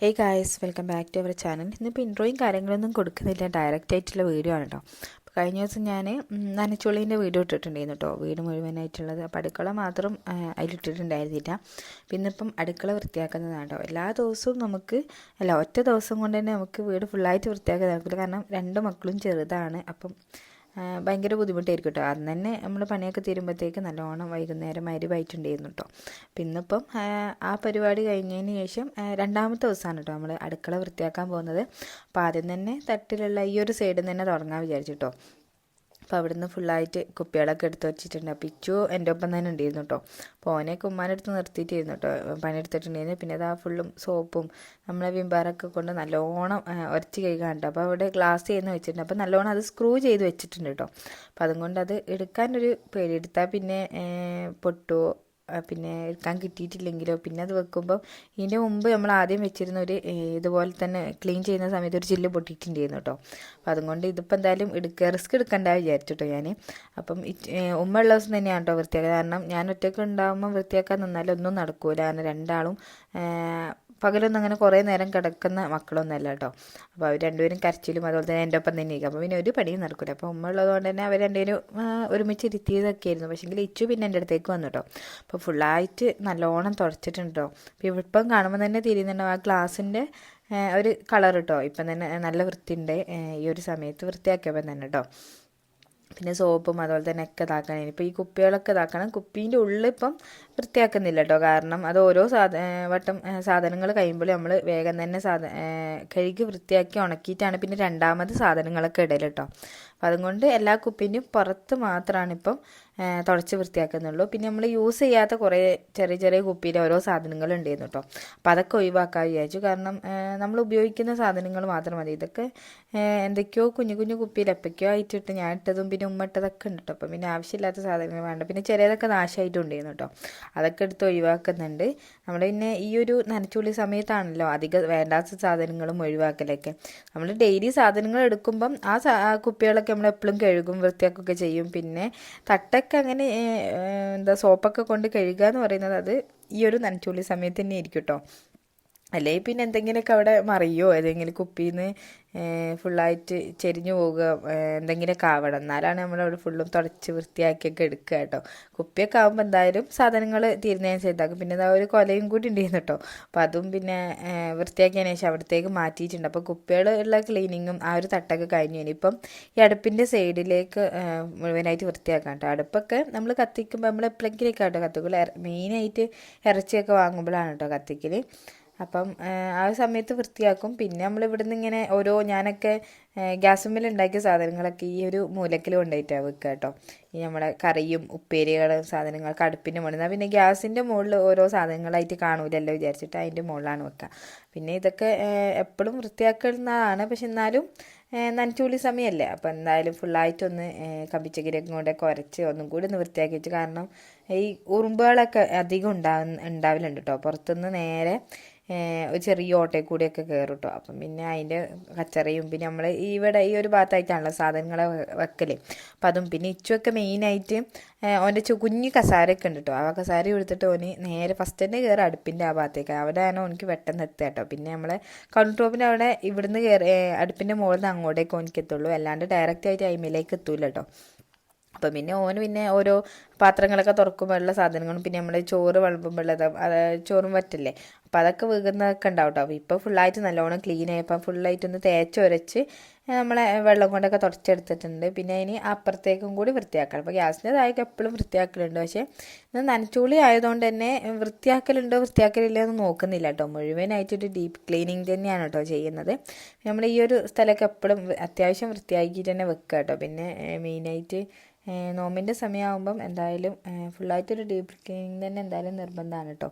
Hey guys welcome back to our channel ഇന്നിപ്പോൾ ഇൻട്രോയും കാര്യങ്ങളൊന്നും കൊടുക്കുന്നില്ല. ഡയറക്റ്റ് ആയിട്ടുള്ള വീഡിയോ ആണ് കേട്ടോ അപ്പോൾ കഴിഞ്ഞ ദിവസം ഞാൻ നനച്ചുള്ളിന്റെ വീഡിയോ ഇട്ടിട്ടുണ്ടായിരുന്നു കേട്ടോ വീട് മുഴുവനായിട്ടുള്ളത്. അപ്പോൾ അടുക്കള മാത്രം അതിലിട്ടിട്ടുണ്ടായിരുന്നില്ല. പിന്നെ ഇപ്പം അടുക്കള വൃത്തിയാക്കുന്നതാണ് കേട്ടോ എല്ലാ ദിവസവും നമുക്ക് അല്ല ഒറ്റ ദിവസം കൊണ്ട് തന്നെ നമുക്ക് വീട് ഫുള്ളായിട്ട് വൃത്തിയാക്കാൻ നടക്കില്ല കാരണം രണ്ട് മക്കളും ചെറുതാണ്. അപ്പം ഭയങ്കര ബുദ്ധിമുട്ടായിരിക്കും കേട്ടോ അന്ന് തന്നെ നമ്മൾ പണിയൊക്കെ തീരുമ്പോഴത്തേക്ക് നല്ലോണം വൈകുന്നേരം അരി വായിട്ടുണ്ടായിരുന്നു കേട്ടോ പിന്നിപ്പം ആ, പരിപാടി കഴിഞ്ഞതിന് ശേഷം രണ്ടാമത്തെ ദിവസമാണ് കേട്ടോ നമ്മൾ അടുക്കള വൃത്തിയാക്കാൻ പോകുന്നത്. അപ്പോൾ ആദ്യം തന്നെ തട്ടിലുള്ള ഈ ഒരു സൈഡിൽ നിന്ന് തന്നെ തുടങ്ങാൻ വിചാരിച്ചു കേട്ടോ അപ്പോൾ അവിടുന്ന് ഫുള്ളായിട്ട് കുപ്പികളൊക്കെ എടുത്ത് വെച്ചിട്ടുണ്ട്. അപ്പോൾ ഇച്ചു എന്റെ ഒപ്പം തന്നെ ഉണ്ടായിരുന്നു കേട്ടോ അപ്പോൾ ഓനെ കുമ്മാനെടുത്ത് നിർത്തിയിട്ടായിരുന്നു കേട്ടോ പണിയെടുത്തിട്ടുണ്ടായിരുന്നു പിന്നെ അതാ ഫുള്ളും സോപ്പും നമ്മളെ വിമ്പാറൊക്കെ കൊണ്ട് നല്ലോണം ഉരച്ച് കഴുകാൻ കേട്ടോ അപ്പോൾ അവിടെ ഗ്ലാസ് ചെയ്യുന്ന വെച്ചിട്ടുണ്ട്. അപ്പോൾ നല്ലോണം അത് സ്ക്രൂ ചെയ്ത് വെച്ചിട്ടുണ്ട് കേട്ടോ അപ്പോൾ അതുകൊണ്ട് അത് എടുക്കാനൊരു പേടി. എടുത്താൽ പിന്നെ പൊട്ടുമോ പിന്നെ എടുക്കാൻ കിട്ടിയിട്ടില്ലെങ്കിലോ. പിന്നെ അത് വെക്കുമ്പോൾ ഇതിന്റെ മുമ്പ് നമ്മൾ ആദ്യം വെച്ചിരുന്ന ഒരു ഇതുപോലെ തന്നെ ക്ലീൻ ചെയ്യുന്ന സമയത്ത് ഒരു ചില്ല് പൊട്ടിയിട്ടുണ്ടായിരുന്നു കേട്ടോ അപ്പോൾ അതുകൊണ്ട് ഇതിപ്പോൾ എന്തായാലും എടുക്കുക റിസ്ക് എടുക്കണ്ട വിചാരിച്ചു കേട്ടോ ഞാൻ അപ്പം ഉമ്മ ഉള്ള ദിവസം തന്നെയാണ് കേട്ടോ വൃത്തിയാക്കുക കാരണം ഞാൻ ഒറ്റയ്ക്ക് ഉണ്ടാകുമ്പോൾ വൃത്തിയാക്കാൻ നിന്നാലും ഒന്നും നടക്കൂല. കാരണം രണ്ടാളും പകലൊന്നും അങ്ങനെ കുറേ നേരം കിടക്കുന്ന മക്കളൊന്നുമല്ല കേട്ടോ. അപ്പോൾ അവർ രണ്ടുപേരും കരച്ചിലും അതുപോലെ തന്നെ എന്റെ ഒപ്പം തന്നെ ഇരിക്കും. അപ്പോൾ പിന്നെ ഒരു പണിയും നടക്കില്ല അപ്പോൾ ഉമ്മ ഉള്ളതുകൊണ്ട് തന്നെ അവർ രണ്ടുപേരും ഒരുമിച്ച് ഇരുത്തിയതൊക്കെ ആയിരുന്നു പക്ഷേങ്കിൽ ഇച്ചു പിന്നെ എന്റെ അടുത്തേക്ക് വന്നു കേട്ടോ. അപ്പോൾ ഫുള്ളായിട്ട് നല്ലോണം തുടച്ചിട്ടുണ്ട് കേട്ടോ. അപ്പോൾ ഇപ്പം കാണുമ്പോൾ തന്നെ തിരിയുന്നുണ്ടാവും ആ ഗ്ലാസിന്റെ ഒരു കളർ കേട്ടോ. ഇപ്പം തന്നെ നല്ല വൃത്തിയുണ്ട്. ഈ ഒരു സമയത്ത് വൃത്തിയാക്കിയപ്പം തന്നെ കേട്ടോ. പിന്നെ സോപ്പും അതുപോലെ തന്നെ ഒക്കെ ഇതാക്കണം. ഇനിയിപ്പോൾ ഈ കുപ്പികളൊക്കെ ഇതാക്കണം. കുപ്പീന്റെ ഉള്ളിൽ ഇപ്പം വൃത്തിയാക്കുന്നില്ല കേട്ടോ. കാരണം അത് ഓരോ സാധ വട്ടം സാധനങ്ങൾ കഴിയുമ്പോൾ നമ്മൾ വേഗം തന്നെ സാധ കഴുകി വൃത്തിയാക്കി ഉണക്കിയിട്ടാണ് പിന്നെ രണ്ടാമത് സാധനങ്ങളൊക്കെ ഇടൽ കേട്ടോ. അപ്പം അതുകൊണ്ട് എല്ലാ കുപ്പിന്റെയും പുറത്ത് മാത്രമാണ് ഇപ്പം തുടച്ച് വൃത്തിയാക്കുന്നുള്ളൂ. പിന്നെ നമ്മൾ യൂസ് ചെയ്യാത്ത കുറേ ചെറിയ ചെറിയ കുപ്പിയിൽ ഓരോ സാധനങ്ങൾ ഉണ്ടായിരുന്നു കേട്ടോ അപ്പോൾ അതൊക്കെ ഒഴിവാക്കാൻ വിചാരിച്ചു. കാരണം നമ്മൾ ഉപയോഗിക്കുന്ന സാധനങ്ങൾ മാത്രം മതി. ഇതൊക്കെ എന്തൊക്കെയോ കുഞ്ഞു കുഞ്ഞു കുപ്പിയിൽ എപ്പോഴൊക്കെയോ ആയിട്ടിട്ട് ഞാൻ ഇട്ടതും പിന്നെ ഉമ്മ ഇട്ടതൊക്കെ ഉണ്ട് കേട്ടോ അപ്പം പിന്നെ ആവശ്യമില്ലാത്ത സാധനങ്ങൾ വേണ്ട. പിന്നെ ചെറിയതൊക്കെ നാശമായിട്ടുണ്ടായിരുന്നു കേട്ടോ അതൊക്കെ എടുത്ത് ഒഴിവാക്കുന്നുണ്ട്. നമ്മൾ പിന്നെ ഈ ഒരു നനച്ചുള്ളി സമയത്താണല്ലോ അധികം വേണ്ടാത്ത സാധനങ്ങളും ഒഴിവാക്കലൊക്കെ. നമ്മൾ ഡെയിലി സാധനങ്ങൾ എടുക്കുമ്പം ആ കുപ്പികളൊക്കെ നമ്മൾ എപ്പോഴും കഴുകും വൃത്തിയാക്കുകയൊക്കെ ചെയ്യും. പിന്നെ തട്ടൊക്കെ അങ്ങനെ എന്താ സോപ്പൊക്കെ കൊണ്ട് കഴുകുക എന്ന് പറയുന്നത് അത് ഈ ഒരു നനച്ചുള്ളി സമയത്ത് തന്നെ ആയിരിക്കും കേട്ടോ അല്ലെങ്കിൽ പിന്നെ എന്തെങ്കിലുമൊക്കെ അവിടെ മറിയോ? ഏതെങ്കിലും കുപ്പിയിൽ നിന്ന് ഫുള്ളായിട്ട് ചെരിഞ്ഞു പോവുക എന്തെങ്കിലുമൊക്കെ ആവണം. എന്നാലാണ് നമ്മളവിടെ ഫുള്ളും തുടച്ച് വൃത്തിയാക്കിയൊക്കെ എടുക്കുക കേട്ടോ. കുപ്പിയൊക്കെ ആകുമ്പോൾ എന്തായാലും സാധനങ്ങൾ തീരുന്നതിന് ഇതാക്കും. പിന്നെ അതാ ഒരു കൊലയും കൂടി ഉണ്ടായിരുന്നു കേട്ടോ. അപ്പോൾ അതും പിന്നെ വൃത്തിയാക്കിയതിന് ശേഷം അവിടത്തേക്ക് മാറ്റിയിട്ടുണ്ട്. അപ്പോൾ കുപ്പികൾ ഉള്ള ക്ലീനിങ്ങും ആ ഒരു തട്ടൊക്കെ കഴിഞ്ഞു. ഇനിയിപ്പം ഈ അടുപ്പിന്റെ സൈഡിലേക്ക് മുഴുവനായിട്ട് വൃത്തിയാക്കാം കേട്ടോ. അടുപ്പൊക്കെ നമ്മൾ കത്തിക്കുമ്പോൾ നമ്മൾ എപ്പോഴെങ്കിലൊക്കെ കേട്ടോ കത്തിക്കുള്ളൂ. മെയിനായിട്ട് ഇറച്ചിയൊക്കെ വാങ്ങുമ്പോഴാണ് കേട്ടോ കത്തിക്കൽ അപ്പം ആ, സമയത്ത് വൃത്തിയാക്കും. പിന്നെ നമ്മൾ ഇവിടുന്ന് ഇങ്ങനെ ഓരോ ഞാനൊക്കെ ഗ്യാസുമ്മൽ ഉണ്ടാക്കിയ സാധനങ്ങളൊക്കെ ഈ ഒരു മൂലക്കിൽ കൊണ്ടുപോയിട്ടാണ് വെക്കുക കേട്ടോ. ഈ നമ്മുടെ കറിയും ഉപ്പേരികളും സാധനങ്ങളൊക്കെ അടുപ്പിന്റെ മുകളിൽ നിന്നാൽ പിന്നെ ഗ്യാസിന്റെ മുകളിൽ ഓരോ സാധനങ്ങളായിട്ട് കാണൂലല്ലോ വിചാരിച്ചിട്ട് അതിന്റെ മുകളിലാണ് വെക്കുക. പിന്നെ ഇതൊക്കെ എപ്പോഴും വൃത്തിയാക്കുന്നതാണ് പക്ഷെ എന്നാലും നനച്ചുള്ളി സമയമല്ലേ. അപ്പോൾ എന്തായാലും ഫുള്ളായിട്ടൊന്ന് കമ്പിച്ചകിരിയൊക്കെ കൊണ്ട് കുറച്ച് ഒന്നും കൂടി ഒന്ന് വൃത്തിയാക്കി വെച്ച് കാരണം ഈ ഉറുമ്പുകളൊക്കെ അധികം ഉണ്ടാവുന്ന ഉണ്ടാവലുണ്ട് കേട്ടോ. പുറത്തുനിന്ന് നേരെ ഒരു ചെറിയ ഓട്ടയിൽ കൂടിയൊക്കെ കയറും കേട്ടോ അപ്പം പിന്നെ അതിന്റെ കച്ചറയും പിന്നെ നമ്മൾ ഇവിടെ ഈ ഒരു ഭാഗത്തായിട്ടാണല്ലോ സാധനങ്ങൾ വെക്കൽ അപ്പം അതും പിന്നെ ഇച്ചുമൊക്കെ മെയിനായിട്ട് ഓന്റെ കുഞ്ഞു കസാരയൊക്കെ ഉണ്ട് കേട്ടോ ആ കസാര എടുത്തിട്ട് ഓന് നേരെ ഫസ്റ്റ് തന്നെ കയറി അടുപ്പിന്റെ ആ ഭാഗത്തേക്ക്. അവിടെ ആണ് ഓനിക്ക് പെട്ടെന്ന് എത്തുക കേട്ടോ പിന്നെ നമ്മൾ കൗണ്ടർ ടോപ്പിന്റെ അവിടെ ഇവിടുന്ന് കയറി അടുപ്പിന്റെ മുകളിൽ നിന്ന് അങ്ങോട്ടേക്ക് ഓനിക്ക് എത്തുള്ളൂ. അല്ലാണ്ട് ഡയറക്റ്റ് ആയിട്ട് അയിമയിലേക്ക് എത്തൂല കേട്ടോ അപ്പം പിന്നെ ഓന് പിന്നെ ഓരോ പാത്രങ്ങളൊക്കെ തുറക്കുമ്പോഴുള്ള സാധനങ്ങളും പിന്നെ നമ്മൾ ചോറ് വിളമ്പുമ്പോഴുള്ളത് ചോറും വറ്റില്ലേ? അപ്പോൾ അതൊക്കെ വീകുന്നതൊക്കെ ഉണ്ടാവും കേട്ടോ അപ്പോൾ ഇപ്പോൾ ഫുള്ളായിട്ട് നല്ലോണം ക്ലീൻ ആയപ്പോൾ തേച്ച് ഉരച്ച് നമ്മളെ വെള്ളം കൊണ്ടൊക്കെ തുടച്ചെടുത്തിട്ടുണ്ട്. പിന്നെ ഇനി അപ്പുറത്തേക്കും കൂടി വൃത്തിയാക്കണം. അപ്പോൾ ഗ്യാസിന്റെ താഴേക്ക് എപ്പോഴും വൃത്തിയാക്കലുണ്ട്. പക്ഷേ ഇത് നനച്ചുള്ളി ആയതുകൊണ്ട് തന്നെ വൃത്തിയാക്കലുണ്ടോ വൃത്തിയാക്കലില്ല എന്ന് നോക്കുന്നില്ല കേട്ടോ. മുഴുവനായിട്ടൊരു ഡീപ്പ് ക്ലീനിങ് തന്നെയാണ് കേട്ടോ ചെയ്യുന്നത്. നമ്മൾ ഈ ഒരു സ്ഥലമൊക്കെ എപ്പോഴും അത്യാവശ്യം വൃത്തിയാക്കിയിട്ട് തന്നെ വെക്കുക കേട്ടോ. പിന്നെ മെയിനായിട്ട് നോമ്പിന്റെ സമയമാകുമ്പം എന്തായാലും ഫുള്ളായിട്ടൊരു ഡീപ്പ് ക്ലീനിങ് തന്നെ എന്തായാലും നിർബന്ധമാണ് കേട്ടോ.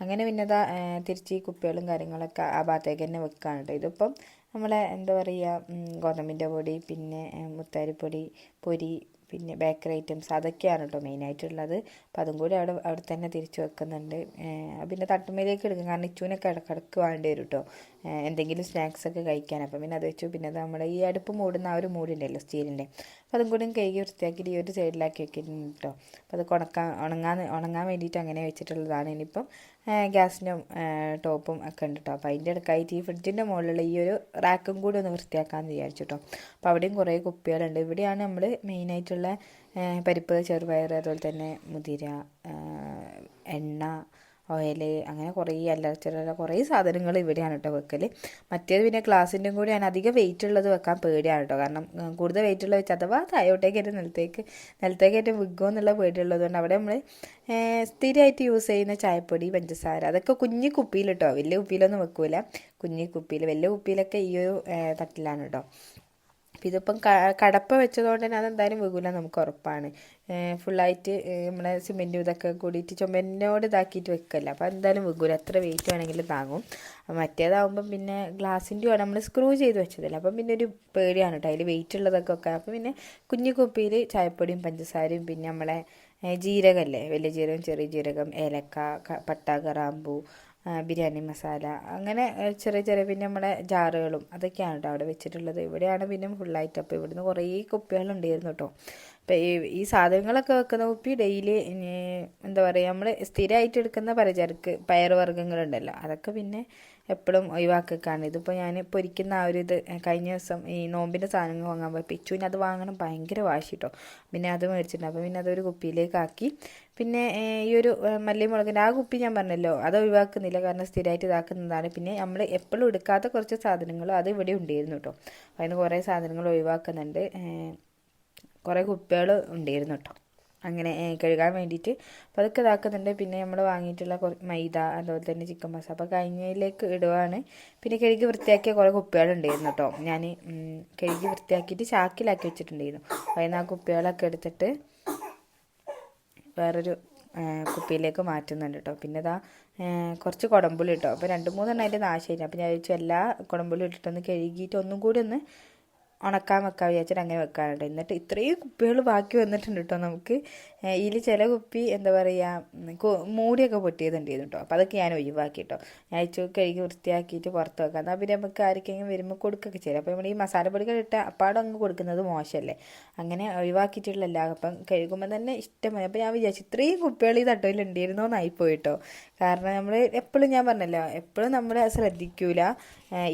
അങ്ങനെ പിന്നെ അതാ തിരിച്ച് ഈ കുപ്പികളും കാര്യങ്ങളൊക്കെ ആ ഭാഗത്തേക്ക് തന്നെ വെക്കുകയാണ് കേട്ടോ ഇതിപ്പം നമ്മളെ എന്താ പറയുക ഗോതമ്പിന്റെ പൊടി പിന്നെ മുത്താരിപ്പൊടി പൊരി പിന്നെ ബേക്കറി ഐറ്റംസ് അതൊക്കെയാണ് കേട്ടോ മെയിനായിട്ടുള്ളത്. അപ്പം അതും കൂടി അവിടെ അവിടെ തന്നെ തിരിച്ച് വെക്കുന്നുണ്ട്. പിന്നെ തട്ടുമ്മയിലേക്ക് എടുക്കും. കാരണം ഇച്ചുവിനൊക്കെ ഇടക്കിടക്ക് വേണ്ടി വരും കേട്ടോ എന്തെങ്കിലും സ്നാക്സ് ഒക്കെ കഴിക്കാൻ. അപ്പം പിന്നെ അത് വെച്ചു. പിന്നെ അത് നമ്മുടെ ഈ അടുപ്പ് മൂടുന്ന ആ ഒരു മൂടുണ്ടല്ലോ സ്റ്റീലിന്റെ അതും കൂടി കഴുകി വൃത്തിയാക്കിയിട്ട് ഈ ഒരു സൈഡിലാക്കി വെക്കിയിട്ടുണ്ട് കേട്ടോ. അപ്പോൾ അത് ഉണക്കാൻ ഉണങ്ങാൻ ഉണങ്ങാൻ വേണ്ടിയിട്ട് അങ്ങനെ വെച്ചിട്ടുള്ളതാണ്. ഇനിയിപ്പം ഗ്യാസിന്റെ ടോപ്പും ഒക്കെ ഉണ്ട് കേട്ടോ. അപ്പോൾ അതിന്റെ ഇടയ്ക്കായിട്ട് ഈ ഫ്രിഡ്ജിന്റെ മുകളിലുള്ള ഈ ഒരു റാക്കും കൂടി ഒന്ന് വൃത്തിയാക്കാമെന്ന് വിചാരിച്ചു കേട്ടോ. അപ്പോൾ അവിടെയും കുറേ കുപ്പികളുണ്ട്. ഇവിടെയാണ് നമ്മൾ മെയിനായിട്ടുള്ള പരിപ്പ് ചെറുപയർ അതുപോലെ തന്നെ മുതിര എണ്ണ ഓയിൽ അങ്ങനെ കുറേ അല്ലറ കുറേ സാധനങ്ങൾ ഇവിടെയാണ് കേട്ടോ വെക്കൽ. മറ്റേത് പിന്നെ ഗ്ലാസിന്റെയും ഞാൻ അധികം വെയിറ്റ് ഉള്ളത് വെക്കാൻ പേടിയാണ് കേട്ടോ. കാരണം കൂടുതൽ വെയിറ്റ് ഉള്ളത് വെച്ചാൽ അഥവാ തായോട്ടേക്കായിട്ട് നിലത്തേക്ക് നിലത്തേക്കായിട്ട് വിൽക്കുമോ എന്നുള്ള പേടിയുള്ളത് കൊണ്ട് അവിടെ നമ്മൾ സ്ഥിരമായിട്ട് യൂസ് ചെയ്യുന്ന ചായപ്പൊടി പഞ്ചസാര അതൊക്കെ കുഞ്ഞു കുപ്പിയിൽ കേട്ടോ. വലിയ കുപ്പിയിലൊന്നും വെക്കൂല. കുഞ്ഞു കുപ്പിയിൽ വലിയ കുപ്പിയിലൊക്കെ ഈ ഒരു തട്ടിലാണ് കേട്ടോ. അപ്പം ഇതിപ്പം കടപ്പ വെച്ചതുകൊണ്ട് തന്നെ അതെന്തായാലും വീകൂല നമുക്ക് ഉറപ്പാണ്. ഫുള്ളായിട്ട് നമ്മളെ സിമെന്റും ഇതൊക്കെ കൂടിയിട്ട് ചുമരിനോട് ഇതാക്കിയിട്ട് വെക്കല്ല. അപ്പോൾ എന്തായാലും വീകൂല. എത്ര വെയിറ്റ് വേണമെങ്കിലും താങ്ങും. മറ്റേതാവുമ്പം പിന്നെ ഗ്ലാസിന്റെ ആണ് നമ്മൾ സ്ക്രൂ ചെയ്ത് വെച്ചതല്ല. അപ്പം പിന്നെ ഒരു പേടിയാണ് കേട്ടോ. അതിൽ വെയിറ്റ് ഉള്ളതൊക്കെ ഒക്കെ. അപ്പം പിന്നെ കുഞ്ഞു കുപ്പിയിൽ ചായപ്പൊടിയും പഞ്ചസാരയും പിന്നെ നമ്മളെ ജീരകമല്ലേ വലിയ ജീരകം ചെറിയ ജീരകം ഏലക്ക പട്ട ആ, ബിരിയാണി മസാല അങ്ങനെ ചെറിയ ചെറിയ പിന്നെ നമ്മുടെ ജാറുകളും അതൊക്കെയാണ് കേട്ടോ അവിടെ വെച്ചിട്ടുള്ളത്. ഇവിടെയാണ് പിന്നെ ഫുള്ളായിട്ട് അപ്പോൾ ഇവിടുന്ന് കുറേ കുപ്പികളുണ്ടായിരുന്നു കേട്ടോ അപ്പോൾ ഈ സാധനങ്ങളൊക്കെ വെക്കുന്ന കുപ്പി ഡെയിലി എന്താ പറയുക നമ്മൾ സ്ഥിരമായിട്ട് എടുക്കുന്ന പലചരക്ക് പയറുവർഗങ്ങളുണ്ടല്ലോ. അതൊക്കെ പിന്നെ എപ്പോഴും ഒഴിവാക്കിക്കാണ് ഇതിപ്പോൾ ഞാൻ പൊരിക്കുന്ന ആ ഒരു ഇത് കഴിഞ്ഞ ദിവസം ഈ നോമ്പിന്റെ സാധനങ്ങൾ വാങ്ങാൻ പോയി. പിച്ചുവിന് അത് വാങ്ങണം ഭയങ്കര വാശി കേട്ടോ പിന്നെ അത് മേടിച്ചിട്ടുണ്ട്. അപ്പോൾ പിന്നെ അതൊരു കുപ്പിയിലേക്ക് ആക്കി. പിന്നെ ഈ ഒരു മല്ലി മുളകിന്റെ ആ കുപ്പി ഞാൻ പറഞ്ഞല്ലോ അത് ഒഴിവാക്കുന്നില്ല. കാരണം സ്ഥിരമായിട്ട് ഇതാക്കുന്നതാണ്. പിന്നെ നമ്മൾ എപ്പോഴും എടുക്കാത്ത കുറച്ച് സാധനങ്ങളും അത് ഇവിടെ ഉണ്ടായിരുന്നു കേട്ടോ. അതിന് കുറേ സാധനങ്ങൾ ഒഴിവാക്കുന്നുണ്ട്. കുറേ കുപ്പികൾ ഉണ്ടായിരുന്നു കേട്ടോ. അങ്ങനെ കഴുകാൻ വേണ്ടിയിട്ട്. അപ്പോൾ അതൊക്കെ ഇതാക്കുന്നുണ്ട്. പിന്നെ നമ്മൾ വാങ്ങിയിട്ടുള്ള കുറ മൈദ അതുപോലെ തന്നെ ചിക്കൻ മസാല അപ്പോൾ കഴിഞ്ഞതിലേക്ക് ഇടുവാണ്. പിന്നെ കഴുകി വൃത്തിയാക്കിയ കുറേ കുപ്പികളുണ്ടായിരുന്നു കേട്ടോ. ഞാൻ കഴുകി വൃത്തിയാക്കിയിട്ട് ചാക്കിലാക്കി വെച്ചിട്ടുണ്ടായിരുന്നു. അതിന് ആ കുപ്പികളൊക്കെ എടുത്തിട്ട് വേറൊരു കുപ്പിയിലേക്ക് മാറ്റുന്നുണ്ട് കേട്ടോ. പിന്നെ ഇതാ കുറച്ച് കുടമ്പുളി ഇട്ടോ. അപ്പോൾ രണ്ട് മൂന്നെണ്ണം അതിന്റെ നാശമായിരുന്നു അപ്പോൾ ഞാൻ ചോദിച്ചു എല്ലാ കുടമ്പുളി ഇട്ടിട്ടൊന്ന് കഴുകിയിട്ട് ഒന്നും കൂടി ഒന്ന് ഉണക്കാൻ വെക്കാൻ വിചാരിച്ചിട്ട് അങ്ങനെ വെക്കാനുണ്ട് എന്നിട്ട് ഇത്രയും കുപ്പികൾ ബാക്കി വന്നിട്ടുണ്ട് കേട്ടോ നമുക്ക്. ഇതിൽ ചില കുപ്പി എന്താ പറയുക മൂടിയൊക്കെ പൊട്ടിയതുണ്ടായിരുന്നു കേട്ടോ അപ്പോൾ അതൊക്കെ ഞാൻ ഒഴിവാക്കി കേട്ടോ ഞാൻ അയച്ചു കഴുകി വൃത്തിയാക്കിയിട്ട് പുറത്ത് വെക്കാം. എന്നാൽ പിന്നെ നമുക്ക് ആർക്കെങ്കിലും വരുമ്പോൾ കൊടുക്കുകയൊക്കെ ചെയ്യാം. അപ്പോൾ നമ്മൾ ഈ മസാലപ്പൊടികൾ ഇട്ട അപ്പാടം അങ്ങ് കൊടുക്കുന്നത് മോശമല്ലേ അങ്ങനെ ഒഴിവാക്കിയിട്ടുള്ള എല്ലാം അപ്പം കഴുകുമ്പോൾ തന്നെ ഇഷ്ടമായി. അപ്പോൾ ഞാൻ വിചാരിച്ചു ഇത്രയും കുപ്പികൾ ഈ തട്ടയിൽ ഉണ്ടായിരുന്നോ എന്നായിപ്പോയിട്ടോ കാരണം നമ്മൾ എപ്പോഴും ഞാൻ പറഞ്ഞല്ലോ എപ്പോഴും നമ്മൾ ശ്രദ്ധിക്കൂല.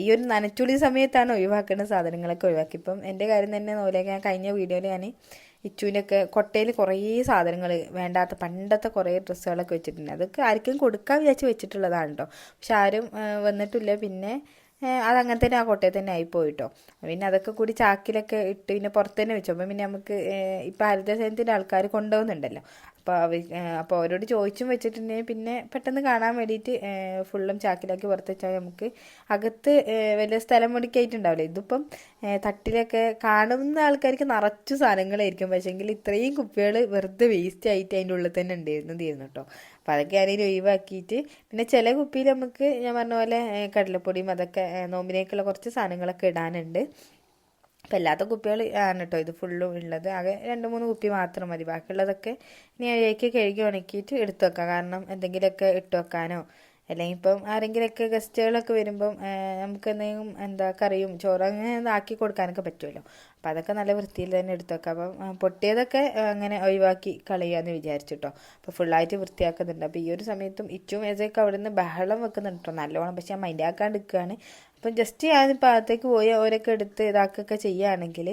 ഈ ഒരു നനച്ചുളി സമയത്താണ് ഒഴിവാക്കേണ്ട സാധനങ്ങളൊക്കെ ഒഴിവാക്കി. ഇപ്പം എന്റെ കാര്യം തന്നെ നോക്കിയാൽ ഞാൻ കഴിഞ്ഞ വീഡിയോയിൽ ഞാൻ ഇച്ചുവിനൊക്കെ കൊട്ടയിൽ കുറേ സാധനങ്ങൾ വേണ്ടാത്ത പണ്ടത്തെ കുറേ ഡ്രസ്സുകളൊക്കെ വെച്ചിട്ടുണ്ട്. അതൊക്കെ ആർക്കും കൊടുക്കാൻ വിചാരിച്ച് വെച്ചിട്ടുള്ളതാണ് കേട്ടോ പക്ഷെ ആരും വന്നിട്ടില്ല. പിന്നെ അതങ്ങനെ തന്നെ ആ കൊട്ടയിൽ തന്നെ ആയിപ്പോയിട്ടോ. പിന്നെ അതൊക്കെ കൂടി ചാക്കിലൊക്കെ ഇട്ട് പിന്നെ പുറത്ത് തന്നെ വെച്ചു. അപ്പം പിന്നെ നമുക്ക് ഇപ്പം ഹരിതസേനത്തിന്റെ ആൾക്കാർ കൊണ്ടുപോകുന്നുണ്ടല്ലോ. അപ്പോൾ അവർ അപ്പോൾ അവരോട് ചോദിച്ചും വെച്ചിട്ടുണ്ടെങ്കിൽ പിന്നെ പെട്ടെന്ന് കാണാൻ വേണ്ടിയിട്ട് ഫുള്ളും ചാക്കിലാക്കി പുറത്ത് വെച്ചാൽ നമുക്ക് അകത്ത് വലിയ സ്ഥലം മുടിക്കായിട്ടുണ്ടാവില്ല? ഇതിപ്പം തട്ടിലൊക്കെ കാണുന്ന ആൾക്കാർക്ക് നിറച്ചു സാധനങ്ങളായിരിക്കും. പക്ഷേങ്കിൽ ഇത്രയും കുപ്പികൾ വെറുതെ വേസ്റ്റ് ആയിട്ട് അതിന്റെ ഉള്ളിൽ തന്നെ ഉണ്ടായിരുന്നതായിരുന്നു കേട്ടോ അപ്പോൾ അതൊക്കെ ആരെങ്കിലും ഒഴിവാക്കിയിട്ട് പിന്നെ ചില കുപ്പിയിൽ നമുക്ക് ഞാൻ പറഞ്ഞ പോലെ കടലപ്പൊടിയും അതൊക്കെ നോമ്പിനേക്കുള്ള കുറച്ച് സാധനങ്ങളൊക്കെ ഇടാനുണ്ട്. അപ്പം അല്ലാത്ത കുപ്പികൾ ആണ് കേട്ടോ ഇത് ഫുള്ളും ഉള്ളത്. ആകെ രണ്ട് മൂന്ന് കുപ്പി മാത്രം മതി. ബാക്കിയുള്ളതൊക്കെ ഇനി അതിലേക്ക് കഴുകി ഉണക്കിയിട്ട് എടുത്തു വെക്കാം. കാരണം എന്തെങ്കിലുമൊക്കെ ഇട്ട് വെക്കാനോ അല്ലെങ്കിൽ ഇപ്പം ആരെങ്കിലുമൊക്കെ ഗസ്റ്റുകളൊക്കെ വരുമ്പം നമുക്ക് എന്തെങ്കിലും എന്താ കറിയും ചോറ് അങ്ങനെ ആക്കി കൊടുക്കാനൊക്കെ പറ്റുമല്ലോ. അപ്പോൾ അതൊക്കെ നല്ല വൃത്തിയിൽ തന്നെ എടുത്തു വെക്കാം. അപ്പം പൊട്ടിയതൊക്കെ അങ്ങനെ ഒഴിവാക്കി കളയാന്ന് വിചാരിച്ചിട്ടോ. അപ്പോൾ ഫുള്ളായിട്ട് വൃത്തിയാക്കുന്നുണ്ട്. അപ്പോൾ ഈ ഒരു സമയത്തും ഇച്ചും ഏതൊക്കെ അവിടെ നിന്ന് ബഹളം വെക്കുന്നുണ്ട് കേട്ടോ നല്ലോണം പക്ഷെ ഞാൻ മൈൻഡാക്കാണ്ട് നിൽക്കുകയാണ് അപ്പം ജസ്റ്റ് ഞാനിപ്പോൾ അകത്തേക്ക് പോയി അവരൊക്കെ എടുത്ത് ഇതാക്കൊക്കെ ചെയ്യുകയാണെങ്കിൽ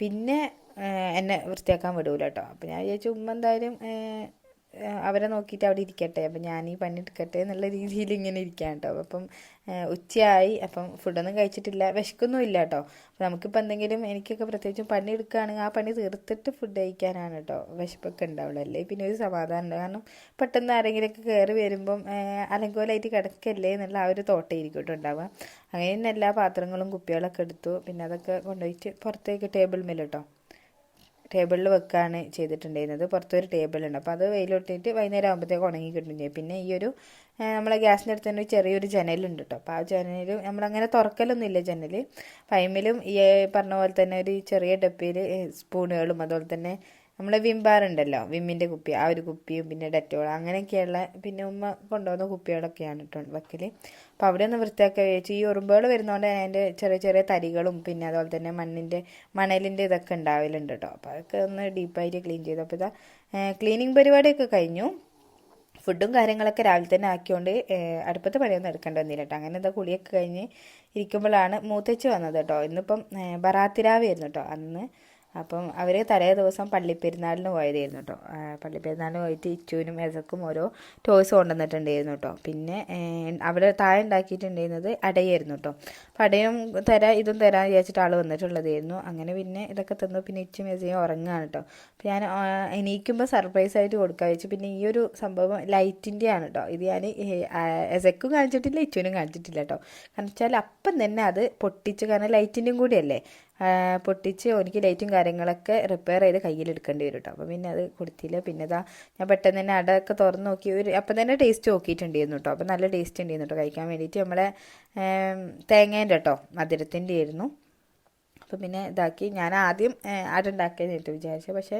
പിന്നെ എന്നെ വൃത്തിയാക്കാൻ വിടൂല കേട്ടോ അപ്പം ഞാൻ വിചാരിച്ചു ഉമ്മ എന്തായാലും അവരെ നോക്കിയിട്ട് അവിടെ ഇരിക്കട്ടെ. അപ്പം ഞാൻ ഈ പണി എടുക്കട്ടെ എന്നുള്ള രീതിയിൽ ഇങ്ങനെ ഇരിക്കാൻ കേട്ടോ. അപ്പം ഉച്ചയായി. അപ്പം ഫുഡൊന്നും കഴിച്ചിട്ടില്ല. വിശക്കൊന്നും ഇല്ല കേട്ടോ. അപ്പം നമുക്കിപ്പോൾ എന്തെങ്കിലും എനിക്കൊക്കെ പ്രത്യേകിച്ചും പണി എടുക്കുകയാണെങ്കിൽ ആ പണി തീർത്തിട്ട് ഫുഡ് കഴിക്കാനാണ് കേട്ടോ വിശപ്പൊക്കെ ഉണ്ടാവുള്ളൂ. അല്ലേ? പിന്നെ ഒരു സമാധാനം ഉണ്ട്. കാരണം പെട്ടെന്ന് ആരെങ്കിലുമൊക്കെ കയറി വരുമ്പം അലങ്കോലായിട്ട് കിടക്കല്ലേ എന്നുള്ള ആ ഒരു തോട്ടമായിരിക്കും കേട്ടോ ഉണ്ടാവുക. അങ്ങനെ തന്നെ എല്ലാ പാത്രങ്ങളും കുപ്പികളൊക്കെ എടുത്തു. പിന്നെ അതൊക്കെ കൊണ്ടുപോയിട്ട് പുറത്തേക്ക് ടേബിൾ മേൽ കേട്ടോ ടേബിളിൽ വെക്കുകയാണ് ചെയ്തിട്ടുണ്ടായിരുന്നത്. പുറത്തൊരു ടേബിളുണ്ട്. അപ്പോൾ അത് വെയിലൊട്ടിട്ട് വൈകുന്നേരം ആകുമ്പോഴത്തേക്ക് ഉണങ്ങി കിട്ടും ചെയ്യും. പിന്നെ ഈ ഒരു നമ്മളെ ഗ്യാസിന്റെ അടുത്ത് തന്നെ ചെറിയൊരു ജനലുണ്ട് കേട്ടോ അപ്പോൾ ആ ജനലും നമ്മളങ്ങനെ തുറക്കലൊന്നും ഇല്ല ജനൽ ഫൈമിലും ഈ പറഞ്ഞ പോലെ തന്നെ ഒരു ചെറിയ ഡപ്പയിൽ സ്പൂണുകളും അതുപോലെ തന്നെ നമ്മളെ വിംബാർ ഉണ്ടല്ലോ വിമ്മിന്റെ കുപ്പി ആ ഒരു കുപ്പിയും പിന്നെ ഡെറ്റോൾ അങ്ങനെയൊക്കെയുള്ള പിന്നെ ഉമ്മ കൊണ്ടുവന്ന കുപ്പികളൊക്കെയാണ് കേട്ടോ വെക്കൽ അപ്പോൾ അവിടെ ഒന്ന് വൃത്തിയാക്കി വെച്ച് ഈ ഉറുമ്പുകൾ വരുന്നതുകൊണ്ട് അതിന്റെ ചെറിയ ചെറിയ തരികളും പിന്നെ അതുപോലെ തന്നെ മണ്ണിന്റെ മണലിന്റെ ഇതൊക്കെ ഉണ്ടാവലുണ്ട് കേട്ടോ. അപ്പോൾ അതൊക്കെ ഒന്ന് ഡീപ്പായിട്ട് ക്ലീൻ ചെയ്തു. അപ്പോൾ ഇതാ ക്ലീനിങ് പരിപാടിയൊക്കെ കഴിഞ്ഞു. ഫുഡും കാര്യങ്ങളൊക്കെ രാവിലെ തന്നെ ആക്കിയോണ്ട് അടുപ്പത്തെ പണിയൊന്നും എടുക്കേണ്ടി വന്നില്ല കേട്ടോ. അങ്ങനെ എന്താ കുളിയൊക്കെ കഴിഞ്ഞ് ഇരിക്കുമ്പോഴാണ് മൂത്തച്ഛി വന്നത് കേട്ടോ. ഇന്നിപ്പം ബറാത്തിരാവായിരുന്നു കേട്ടോ. അന്ന് അപ്പം അവർ തലേ ദിവസം പള്ളിപ്പെരുന്നാളിന് പോയതായിരുന്നു കേട്ടോ പള്ളിപ്പെരുന്നാളിന് പോയിട്ട് ഇച്ചുവിനും എസക്കും ഓരോ ടോയ്സ് കൊണ്ടുവന്നിട്ടുണ്ടായിരുന്നു കേട്ടോ പിന്നെ അവിടെ താഴെ ഉണ്ടാക്കിയിട്ടുണ്ടായിരുന്നത് അടയായിരുന്നു കേട്ടോ അപ്പം അടയും തരാം ഇതും തരാൻ വിചാരിച്ചിട്ട് ആൾ വന്നിട്ടുള്ളതായിരുന്നു. അങ്ങനെ പിന്നെ ഇതൊക്കെ തന്നു. പിന്നെ ഇച്ചും എസയും ഉറങ്ങുകയാണ് കേട്ടോ അപ്പം ഞാൻ എണീക്കുമ്പോൾ സർപ്രൈസ് ആയിട്ട് കൊടുക്കാൻ വെച്ചു. പിന്നെ ഈ ഒരു സംഭവം ലൈറ്റിന്റെ ആണ് കേട്ടോ ഇത് ഞാൻ എസക്കും കാണിച്ചിട്ടില്ല ഇച്ചുവിനും കാണിച്ചിട്ടില്ല കേട്ടോ കാരണം വെച്ചാൽ അപ്പം തന്നെ അത് പൊട്ടിച്ച് കാരണം ലൈറ്റിന്റെയും കൂടിയല്ലേ? പൊട്ടിച്ച് എനിക്ക് ലൈറ്റും കാര്യങ്ങളൊക്കെ റിപ്പയർ ചെയ്ത് കയ്യിലെടുക്കേണ്ടി വരും കേട്ടോ അപ്പോൾ പിന്നെ അത് കൊടുത്തില്ല. പിന്നെ ഇതാ ഞാൻ പെട്ടെന്ന് തന്നെ അടയൊക്കെ തുറന്ന് നോക്കി. ഒരു അപ്പം തന്നെ ടേസ്റ്റ് നോക്കിയിട്ടുണ്ടായിരുന്നു കേട്ടോ അപ്പോൾ നല്ല ടേസ്റ്റ് ഉണ്ടായിരുന്നു കേട്ടോ കഴിക്കാൻ വേണ്ടിയിട്ട്. നമ്മളെ തേങ്ങേന്റെ കേട്ടോ മധുരത്തിന്റെ ആയിരുന്നു. അപ്പോൾ പിന്നെ ഇതാക്കി. ഞാൻ ആദ്യം അട ഉണ്ടാക്കിയെന്നിട്ട് വിചാരിച്ചു. പക്ഷേ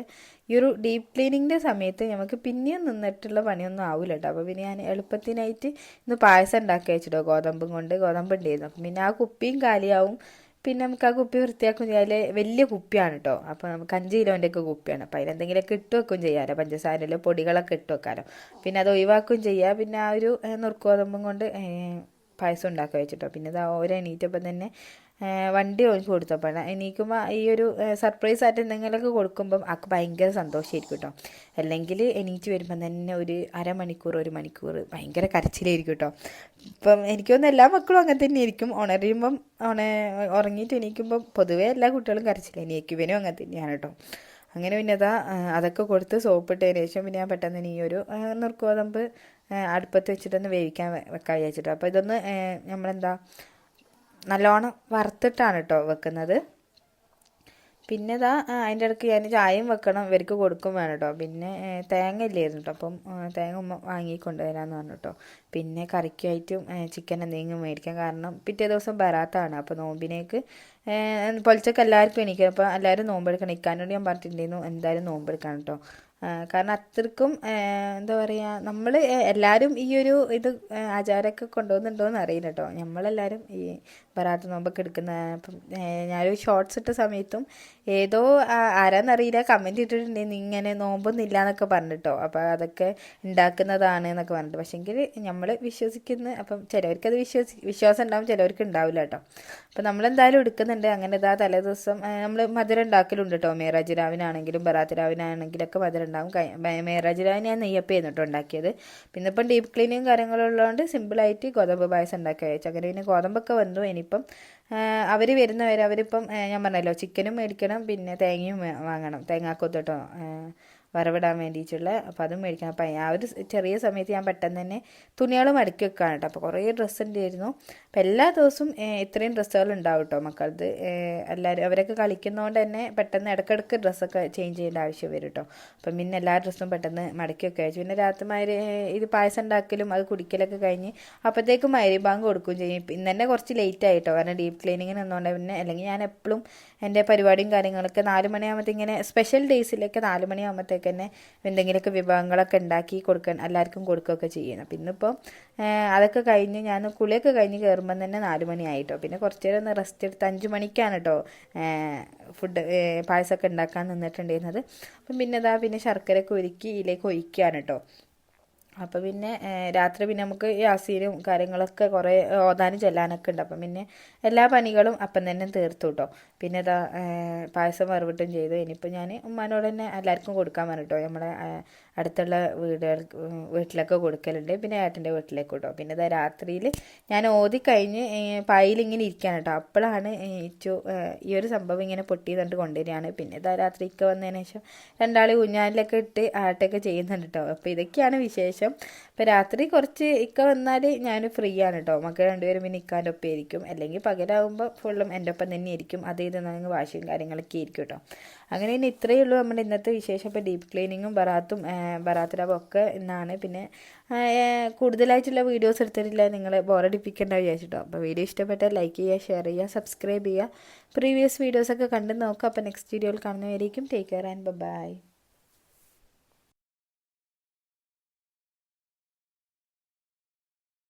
ഈ ഒരു ഡീപ്പ് ക്ലീനിങ്ങിന്റെ സമയത്ത് നമുക്ക് പിന്നെയും നിന്നിട്ടുള്ള പണിയൊന്നും ആവില്ല കേട്ടോ അപ്പോൾ പിന്നെ ഞാൻ എളുപ്പത്തിനായിട്ട് ഇന്ന് പായസം ഉണ്ടാക്കി വെച്ചിട്ടോ. ഗോതമ്പും കൊണ്ട് ഗോതമ്പ് ഉണ്ടായിരുന്നു. അപ്പം പിന്നെ ആ കുപ്പിയും കാലിയാവും. പിന്നെ നമുക്ക് ആ കുപ്പി വൃത്തിയാക്കും അതിൽ വലിയ കുപ്പിയാണ് കേട്ടോ അപ്പോൾ നമുക്ക് അഞ്ച് കിലോന്റെ ഒക്കെ കുപ്പിയാണ് അപ്പോൾ അതിലെന്തെങ്കിലുമൊക്കെ ഇട്ട് വെക്കും ചെയ്യാമല്ലോ പഞ്ചസാരയിലെ പൊടികളൊക്കെ ഇട്ട് വെക്കാമല്ലോ പിന്നെ അത് ഒഴിവാക്കുകയും ചെയ്യുക പിന്നെ ആ ഒരു നുറുക്കോതമ്പും കൊണ്ട് പായസം ഉണ്ടാക്കി വെച്ചിട്ടോ. പിന്നെ അത് ഓരോ എണീറ്റപ്പം തന്നെ വണ്ടി ഓടിച്ച് കൊടുത്തപ്പോൾ എനിക്കുമ്പോൾ ഈ ഒരു സർപ്രൈസ് ആയിട്ട് എന്തെങ്കിലുമൊക്കെ കൊടുക്കുമ്പം ആൾക്ക് ഭയങ്കര സന്തോഷമായിരിക്കും കേട്ടോ അല്ലെങ്കിൽ എണീറ്റ് വരുമ്പം തന്നെ ഒരു അരമണിക്കൂർ ഒരു മണിക്കൂർ ഭയങ്കര കരച്ചിലായിരിക്കും കേട്ടോ ഇപ്പം എനിക്കൊന്നും എല്ലാ മക്കളും അങ്ങനെ തന്നെ ആയിരിക്കും. ഉണരുമ്പം ഉണ ഉറങ്ങിയിട്ട് എണീക്കുമ്പം പൊതുവേ എല്ലാ കുട്ടികളും കരച്ചില്ല എണീക്കുവനും അങ്ങനെ തന്നെയാണ് കേട്ടോ അങ്ങനെ പിന്നെ അതാ അതൊക്കെ കൊടുത്ത് സോപ്പിട്ടതിന് ശേഷം പിന്നെ ഞാൻ പെട്ടെന്ന് ഈ ഒരു നുറുക്കുവതമ്പ് അടുപ്പത്ത് വെച്ചിട്ടൊന്ന് വേവിക്കാൻ വെക്കാൻ വിചാരിച്ചിട്ടോ. അപ്പോൾ ഇതൊന്ന് നമ്മളെന്താ നല്ലോണം വറുത്തിട്ടാണ് കേട്ടോ വെക്കുന്നത്. പിന്നെ ഇതാ അതിന്റെ ഇടയ്ക്ക് ഞാൻ ചായയും വെക്കണം ഇവർക്ക് കൊടുക്കും വേണം കേട്ടോ പിന്നെ തേങ്ങ ഇല്ലായിരുന്നു കേട്ടോ അപ്പം തേങ്ങ ഉമ്മ വാങ്ങി കൊണ്ടുവരാമെന്ന് പറഞ്ഞു കേട്ടോ പിന്നെ കറിക്കായിട്ടും ചിക്കൻ എന്തെങ്കിലും മേടിക്കാം. കാരണം പിറ്റേ ദിവസം ബറാത്താണ്. അപ്പോൾ നോമ്പിനേക്ക് പൊളിച്ചൊക്കെ എല്ലാവർക്കും എണീക്കണം. അപ്പോൾ എല്ലാവരും നോമ്പെടുക്കണം. ഇക്കാനോട് ഞാൻ പറഞ്ഞിട്ടുണ്ടായിരുന്നു എന്തായാലും നോമ്പെടുക്കണം കേട്ടോ കാരണം അത്രക്കും എന്താ പറയുക നമ്മൾ എല്ലാവരും ഈ ഒരു ഇത് ആചാരമൊക്കെ കൊണ്ടുപോകുന്നുണ്ടോയെന്ന് അറിയില്ല കേട്ടോ നമ്മളെല്ലാവരും ഈ ബറാത്ത് നോമ്പൊക്കെ എടുക്കുന്ന ഞാനൊരു ഷോർട്സ് ഇട്ട സമയത്തും ഏതോ ആരാന്നറിയില്ല. കമന്റ് ഇട്ടിട്ടുണ്ടെങ്കിൽ ഇങ്ങനെ നോമ്പൊന്നുമില്ല എന്നൊക്കെ പറഞ്ഞിട്ടോ. അപ്പോൾ അതൊക്കെ ഉണ്ടാക്കുന്നതാണ് എന്നൊക്കെ പറഞ്ഞിട്ട്. പക്ഷേങ്കിൽ നമ്മൾ വിശ്വസിക്കുന്ന അപ്പം ചിലവർക്ക് അത് വിശ്വസി വിശ്വാസം ഉണ്ടാവും ചിലവർക്ക് ഉണ്ടാവില്ല കേട്ടോ. അപ്പോൾ നമ്മളെന്തായാലും എടുക്കുന്നുണ്ട്. അങ്ങനെ ഇതാ തലേ ദിവസം നമ്മൾ മധുരം ഉണ്ടാക്കലുണ്ട് കേട്ടോ. മേറാജ് രാവിനാണെങ്കിലും ബറാത്ത് രാവിനാണെങ്കിലും ഒക്കെ മധുരം ഉണ്ടാവും. മേറാജ് രാവിനെ ഞാൻ നെയ്യപ്പം കേട്ടോ ഉണ്ടാക്കിയത്. പിന്നെ ഇപ്പം ഡീപ്പ് ക്ലീനിങ് കാര്യങ്ങളുള്ളതുകൊണ്ട് സിമ്പിളായിട്ട് ഗോതമ്പ് പായസം ഉണ്ടാക്കി വെച്ചു. അങ്ങനെ പിന്നെ ഗോതമ്പൊക്കെ വന്നു. ഇനിയിപ്പം അവർ വരുന്നവരെ അവരിപ്പം ഞാൻ പറഞ്ഞല്ലോ ചിക്കനും മേടിക്കണം പിന്നെ തേങ്ങയും വാങ്ങണം. തേങ്ങാക്കൊത്ത് കേട്ടോ. വറവിടാൻ വേണ്ടിയിട്ടുള്ള അപ്പോൾ അതും മേടിക്കണം അപ്പം ആ ഒരു ചെറിയ സമയത്ത് ഞാൻ പെട്ടെന്ന് തന്നെ തുണികൾ മടക്കി വെക്കുകയാണ് കേട്ടോ അപ്പോൾ കുറേ ഡ്രസ്സ് ഉണ്ടായിരുന്നു അപ്പം എല്ലാ ദിവസവും ഇത്രയും ഡ്രസ്സുകൾ ഉണ്ടാവും കേട്ടോ മക്കളത് എല്ലാവരും അവരൊക്കെ കളിക്കുന്നതുകൊണ്ട് തന്നെ പെട്ടെന്ന് ഇടയ്ക്കിടയ്ക്ക് ഡ്രസ്സൊക്കെ ചേഞ്ച് ചെയ്യേണ്ട ആവശ്യം വരും കേട്ടോ അപ്പം പിന്നെ എല്ലാ ഡ്രസ്സും പെട്ടെന്ന് മടക്കി വെക്കുക വെച്ചു പിന്നെ രാത്രി ഇത് പായസം ഉണ്ടാക്കലും അത് കുടിക്കലൊക്കെ കഴിഞ്ഞ് അപ്പോഴത്തേക്കും മരി ബാങ്ക് കൊടുക്കുകയും ചെയ്യും. ഇന്ന് തന്നെ കുറച്ച് ലേറ്റ് ആയിട്ടോ കാരണം ഡീപ്പ് ക്ലീനിങ്ങിന് നിന്നുകൊണ്ട് പിന്നെ അല്ലെങ്കിൽ ഞാൻ എപ്പോഴും എന്റെ പരിപാടിയും കാര്യങ്ങളൊക്കെ നാല് മണിയാകുമ്പോഴത്തേക്ക് ഇങ്ങനെ സ്പെഷ്യൽ ഡേയ്സിലൊക്കെ നാല് മണിയാകുമ്പോഴത്തേക്ക് തന്നെ എന്തെങ്കിലുമൊക്കെ വിഭവങ്ങളൊക്കെ ഉണ്ടാക്കി കൊടുക്കാൻ എല്ലാവർക്കും കൊടുക്കുകയൊക്കെ ചെയ്യണം പിന്നെ ഇപ്പോൾ അതൊക്കെ കഴിഞ്ഞ് ഞാൻ കുളിയൊക്കെ കഴിഞ്ഞ് കയറുമ്പം തന്നെ നാല് മണിയായിട്ടോ. പിന്നെ കുറച്ച് നേരം ഒന്ന് റെസ്റ്റ് എടുത്ത് അഞ്ച് മണിക്കാണ് കേട്ടോ ഫുഡ് പായസമൊക്കെ ഉണ്ടാക്കാൻ നിന്നിട്ടുണ്ടായിരുന്നത്. അപ്പം പിന്നെ അതാ പിന്നെ ശർക്കരയൊക്കെ ഒരുക്കി ഇതിലേക്ക് ഒഴിക്കുകയാണ് കേട്ടോ അപ്പോൾ പിന്നെ രാത്രി പിന്നെ നമുക്ക് യാസീനും കാര്യങ്ങളൊക്കെ കുറേ ഓതാനും ചെല്ലാനൊക്കെ ഉണ്ട്. അപ്പം പിന്നെ എല്ലാ പണികളും അപ്പം തന്നെ തീർത്തു കേട്ടോ പിന്നെ ഇതാ പായസം വറവിട്ടും ചെയ്തു. ഇനിയിപ്പോൾ ഞാൻ ഉമ്മാനോട് തന്നെ എല്ലാവർക്കും കൊടുക്കാൻ പറഞ്ഞിട്ടോ നമ്മുടെ അടുത്തുള്ള വീടുകൾ വീട്ടിലൊക്കെ കൊടുക്കലുണ്ട്. പിന്നെ ഏട്ടന്റെ വീട്ടിലേക്ക് കേട്ടോ പിന്നെ ഇതാ രാത്രിയിൽ ഞാൻ ഓതി കഴിഞ്ഞ് പായലിങ്ങനെ ഇരിക്കുകയാണ് കേട്ടോ അപ്പോഴാണ് ഇച്ചു ഈ ഒരു സംഭവം ഇങ്ങനെ പൊട്ടി തന്നിട്ട് കൊണ്ടുവരികയാണ്. പിന്നെ ഇതാ രാത്രി ഇക്ക വന്നതിന് ശേഷം രണ്ടാൾ കുഞ്ഞാലിലൊക്കെ ഇട്ട് ആട്ടൊക്കെ ചെയ്യുന്നുണ്ട് കേട്ടോ അപ്പോൾ ഇതൊക്കെയാണ് വിശേഷം. അപ്പോൾ രാത്രി കുറച്ച് ഇക്ക വന്നാൽ ഞാൻ ഫ്രീ ആണ് കേട്ടോ മക്കൾ രണ്ടുപേരും പിന്നെ ഇക്കാന്റെ ഒപ്പം ആയിരിക്കും. അല്ലെങ്കിൽ പകലാകുമ്പോൾ ഫുള്ളും എന്റെ ഒപ്പം തന്നെ ആയിരിക്കും. അത് ഇത് വാശിയും കാര്യങ്ങളൊക്കെ ആയിരിക്കും കേട്ടോ അങ്ങനെ ഇനി ഇത്രയേ ഉള്ളൂ നമ്മുടെ ഇന്നത്തെ വിശേഷം. ഇപ്പോൾ ഡീപ്പ് ക്ലീനിങ്ങും ബറാത്തും ബറാത്തിലാബും ഒക്കെ എന്നാണ് പിന്നെ കൂടുതലായിട്ടുള്ള വീഡിയോസ് എടുത്തിട്ടില്ല. നിങ്ങളെ ബോറടിപ്പിക്കേണ്ട വിചാരിച്ചിട്ടോ. അപ്പോൾ വീഡിയോ ഇഷ്ടപ്പെട്ടാൽ ലൈക്ക് ചെയ്യുക ഷെയർ ചെയ്യുക സബ്സ്ക്രൈബ് ചെയ്യുക. പ്രീവിയസ് വീഡിയോസൊക്കെ കണ്ട് നോക്കുക. അപ്പോൾ നെക്സ്റ്റ് വീഡിയോയിൽ കാണുന്നവരേക്കും ടേക്ക് കെയർ ആൻഡ് ബൈ